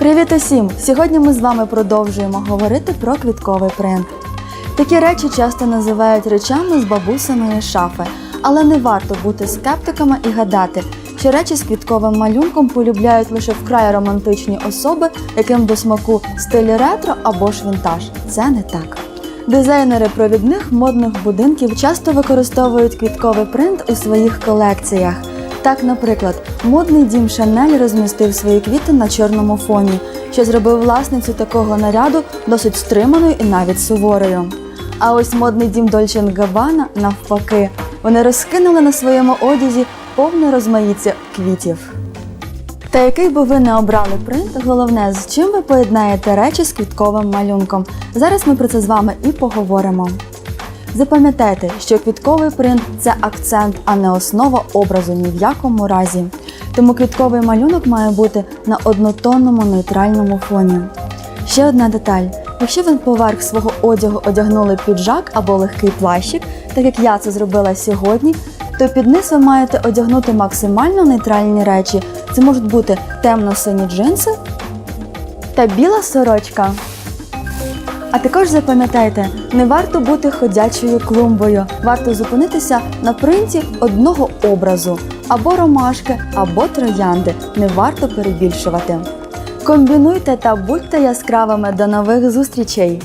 Привіт усім! Сьогодні ми з вами продовжуємо говорити про квітковий принт. Такі речі часто називають речами з бабусиної шафи, але не варто бути скептиками і гадати, що речі з квітковим малюнком полюбляють лише вкрай романтичні особи, яким до смаку стилі ретро або ж вінтаж. Це не так. Дизайнери провідних модних будинків часто використовують квітковий принт у своїх колекціях. Так, наприклад, модний дім Шанель розмістив свої квіти на чорному фоні, що зробив власницю такого наряду досить стриманою і навіть суворою. А ось модний дім Дольче Габбана навпаки, вони розкинули на своєму одязі повне розмаїття квітів. Та який би ви не обрали принт, головне, з чим ви поєднаєте речі з квітковим малюнком. Зараз ми про це з вами і поговоримо. Запам'ятайте, що квітковий принт це акцент, а не основа образу ні в якому разі. Тому квітковий малюнок має бути на однотонному нейтральному фоні. Ще одна деталь: якщо ви поверх свого одягу одягнули піджак або легкий плащик, так як я це зробила сьогодні, то під низ ви маєте одягнути максимально нейтральні речі. Це можуть бути темно-сині джинси та біла сорочка. А також запам'ятайте, не варто бути ходячою клумбою. Варто зупинитися на принті одного образу або ромашки, або троянди. Не варто перебільшувати. Комбінуйте та будьте яскравими до нових зустрічей!